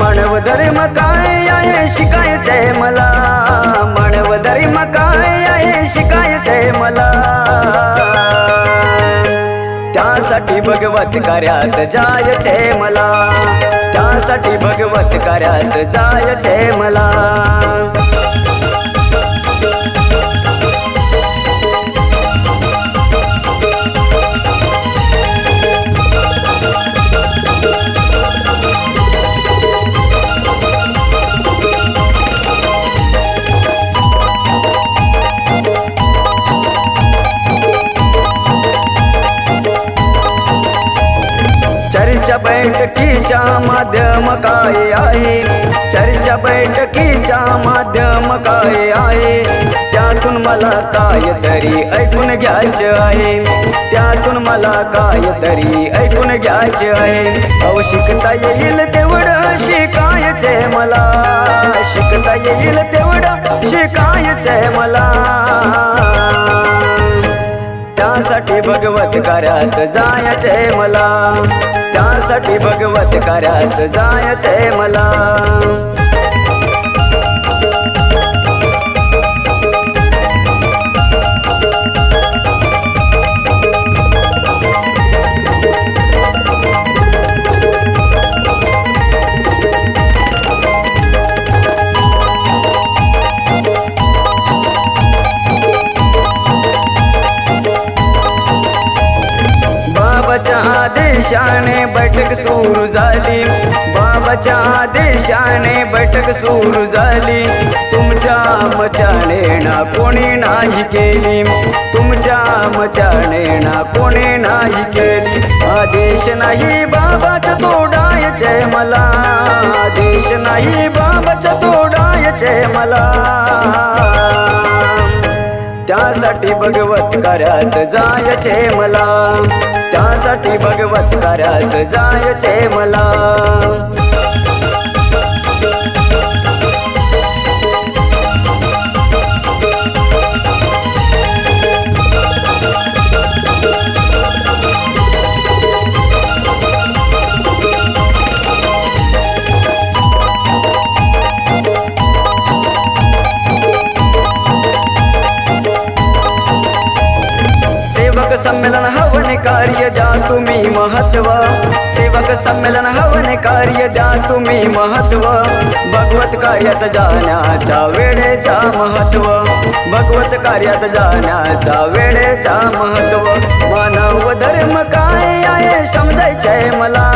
मानव धर्म काय आहे शिकायचंय मला? मानव धर्म काय आहे शिकायचंय मला? त्यासाठी भगवत कार्यात जायचे मला. त्यासाठी भगवत कार्यात जायचे मला. बैठकीच्या माध्यम काय आहे? चर्चा बैठकीच्या माध्यम काय आहे? त्यातून मला काय तरी ऐकून घ्यायचं आहे. त्यातून मला काय तरी ऐकून घ्यायचं आहे. अव शिकता येईल तेवढं शिकायचे मला. शिकता येईल तेवढं शिकायचे मला. त्यासाठी भगवत कार्यात जायचे मला. त्या साठी भगवत कार्यात जायचे मला. आदेशाने बैठक सुरू झाली. बाबाच्या आदेशाने बैठक सुरू झाली. तुमच्या मचाने ना कोणी नाही केली. तुमच्या मचाने ना कोणी नाही केली. आदेश नाही बाबाचा तोडायचे मला. आदेश नाही बाबाचा तोडायचे मला. त्यासाठी भगवत कार्यात जायचे मला. त्यासाठी भगवत कार्यात जायचे मला. कार्य द्या तुम्ही महत्त्व. सेवक संमेलन हवन कार्य द्या तुम्ही महत्त्व. भगवत कार्यात जाण्याच्या वेळेचा महत्त्व. भगवत कार्यात जाण्याच्या वेळेचा महत्त्व. मानव धर्म काय आहे समजायचंय मला.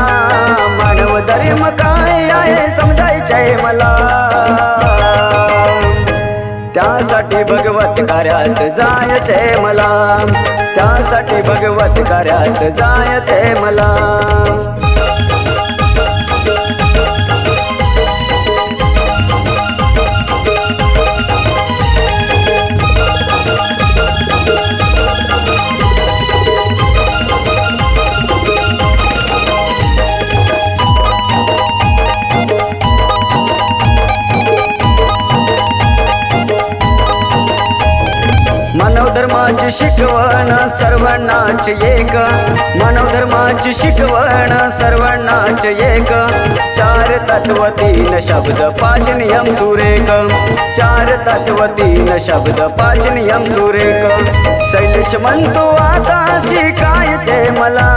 मानव धर्म काय आहे त्यासाठी भगवत कार्यात जायचे मला. त्यासाठी भगवत कार्यात जायचे मला. मनोधर्माची शिकवण सर्वांनाच एक. मनोधर्माची शिकवण सर्वांनाच एक. चार तत्व तीन शब्द पाच नियम सुरेख. चार तत्व तीन शब्द पाच नियम सुरेख. शैलेश म्हणतो आता शिकायचे मला.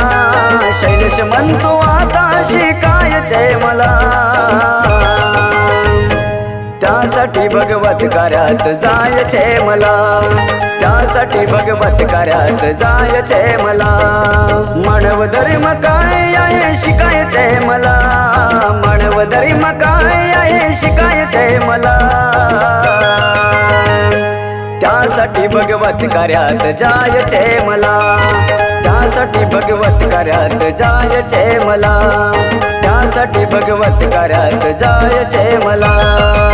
शैलेश म्हणतो आता शिकायचे मला. त्यासाठी भगवत कार्यात जायचे मला. त्यासाठी भगवत कार्यात जायचे मला. मानव धर्म काय आहे शिकायचे मला. मानव धर्म काय आहे शिकायचे मला. त्यासाठी भगवत कार्यात जायचे मला. त्यासाठी भगवत कार्यात जायचे मला. त्यासाठी भगवत कार्यात जायचे मला.